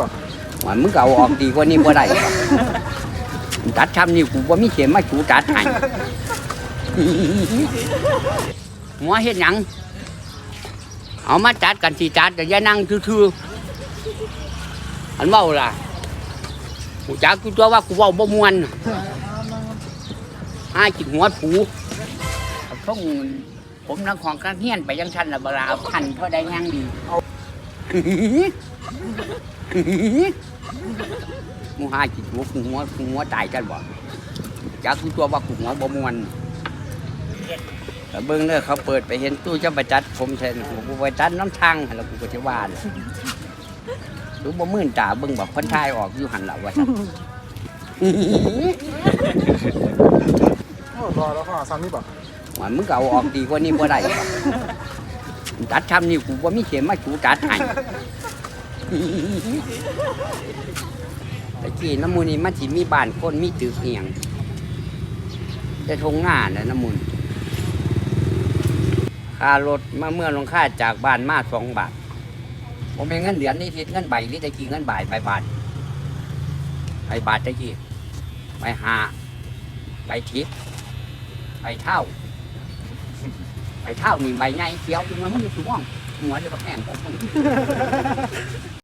บ่ว่ามึงก็เอาออกดีกว่านี้บ่ได้บ่ตัดทำนี่กูบ่ามีเข็มมาจูตัดให้หัวเฮ็ดหยังเอามาจัดกันสิจัดแต่อย่านั่งทื่อๆอันเว้าล่ะกูจักกูตัวว่ากูเว้าบ่ม่วนหาจิกหัวผูท่งผมนังของกระเฮียนไปยังชันละเวลาพันเท่าใดยังดี มูหาจิตหัวกูหัวกูหัวตายกันบ่จักกูตัวว่ากูหัวบ่มวนแต่เบิ่งเด้อเขาเปิดไปเห็นตู้เจ้าประจัดผมแทนกูไปจัดน้ำทางหั่นแล้วกูก็จะว่าเลยดูบ่มื่นตาเบิ่งบอกคนทายออกอยู่หันละว่าซั่นโอ้รอแล้วพ่อซ้ำนี่บ่ว่ามึงก็เอาออกดีกว่านี้บ่ได้บ่ตัดทำนี่กูบ่มีเข็มมาจูตัดให้ ตะกี้น้ำมูลนี่มันสิมีบ้านคนมีตึกเอียงจะทงงานนะน้ำมูลค่ารถมาเมื่อลงค่าจากบ้านมาสองบาท ผมเป็นเงินเหรียญนี่ทิศเงินใบนี่ตะกี้เงินใบใบบาทใบบาทตะกี้ใบหาใบทิพย์ใบเท่าใบเท่านี่ใบใหญ่เขียวมันมันอยู่สูงหัวจะแข็งผม